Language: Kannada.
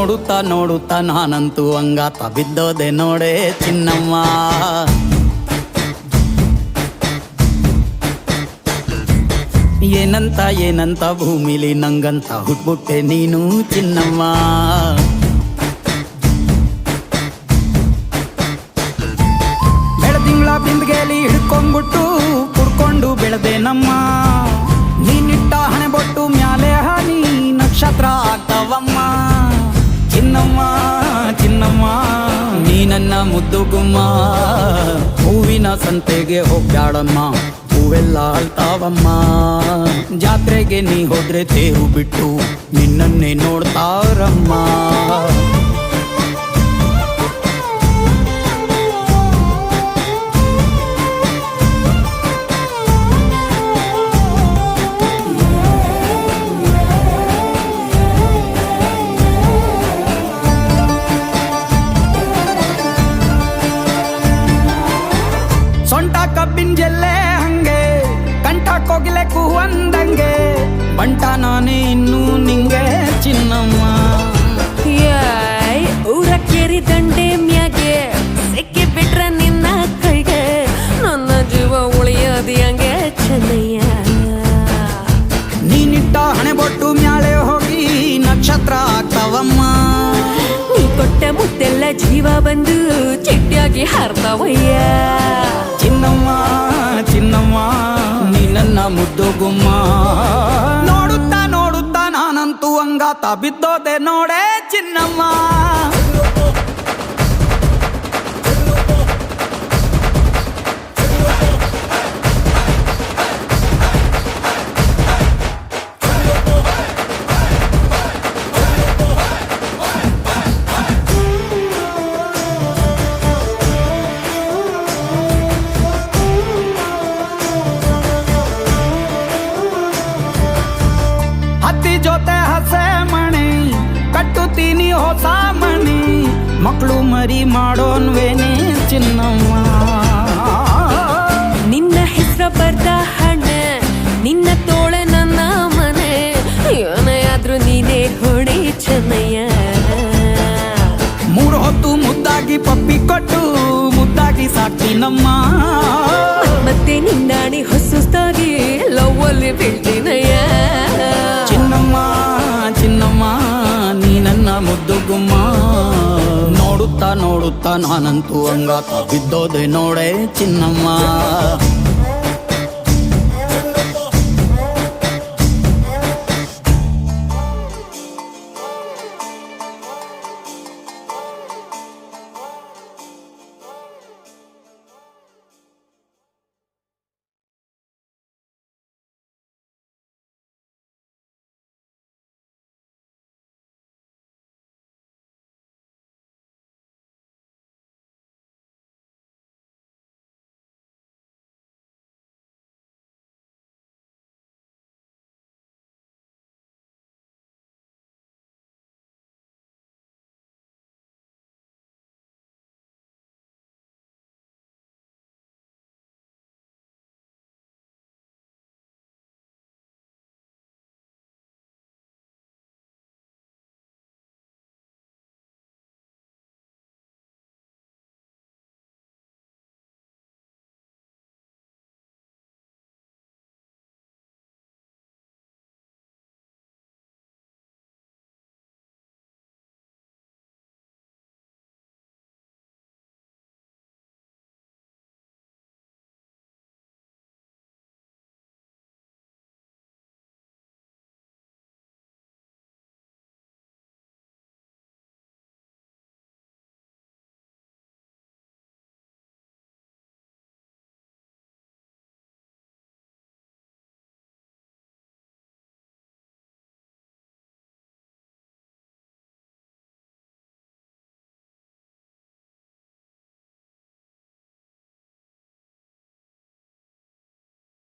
ನೋಡುತ್ತಾ ನೋಡುತ್ತಾ ನಾನಂತೂ ಅಂಗಾತ ಬಿದ್ದೋದೆ ನೋಡೆ ಚಿನ್ನಮ್ಮ. ಏನಂತ ಏನಂತ ಭೂಮಿಲಿ ನಂಗಂತ ಹುಟ್ಬಿಟ್ಟೆ ನೀನು ಚಿನ್ನಮ್ಮ. ಬೆಳದಿಂಗಳ ಬಿಂದಿಗೆಲಿ ಹಿಡ್ಕೊಂಡ್ಬಿಟ್ಟು ಮುದ್ದು ಗುಮ್ಮ ಹೂವಿನ ಸಂತೆಗೆ ಹೋಗ್ಯಾಡಮ್ಮ ಹೂವೆಲ್ಲ ಅಳ್ತಾವಮ್ಮ. ಜಾತ್ರೆಗೆ ನೀ ಹೋದ್ರೆ ತೇರು ಬಿಟ್ಟು ನಿನ್ನನ್ನೇ ನೋಡ್ತಾರಮ್ಮ. ಜೀವ ಬಂದು ಚಿಟ್ಟಿಯಾಗಿ ಹಾರ್ತಾವಯ್ಯ ಚಿನ್ನಮ್ಮ ಚಿನ್ನಮ್ಮ, ನೀ ನನ್ನ ಮುದ್ದು ಗುಮ್ಮ. ನೋಡುತ್ತಾ ನೋಡುತ್ತಾ ನಾನಂತೂ ಅಂಗಾತ ಬಿದ್ದೋದೆ ನೋಡೆ ಚಿನ್ನಮ್ಮ. ಜೊತೆ ಹಸೆ ಮಣಿ ಕಟ್ಟುತ್ತೀನಿ ಹೊಸ ಮಣಿ ಮಕ್ಕಳು ಮರಿ ಮಾಡೋನ್ವೇನೆ ಚಿನ್ನಮ್ಮ. ನಿನ್ನ ಹೆಸರ ಬರ್ದ ಹಣ ನಿನ್ನ ತೋಳೆ ನನ್ನ ಮನೆ ಏನೇ ಆದ್ರೂ ನೀನೇ ಹೊಡಿ ಚೆನ್ನಯ್ಯ. ಮೂರು ಹೊತ್ತು ಮುದ್ದಾಗಿ ಪಪ್ಪಿ ಕೊಟ್ಟು ಮುದ್ದಾಗಿ ಸಾಕ್ತೀನಮ್ಮ ಮತ್ತೆ ನಿನ್ನಾಣಿ ಹೊಸುಸ್ತಾಗಿ ಲವ್ ಅಲ್ಲಿ ನೋಡುತ್ತಾ ನಾನಂತೂ ಅಂಗಾತ ಬಿದ್ದೋದೆ ನೋಡೆ ಚಿನ್ನಮ್ಮ.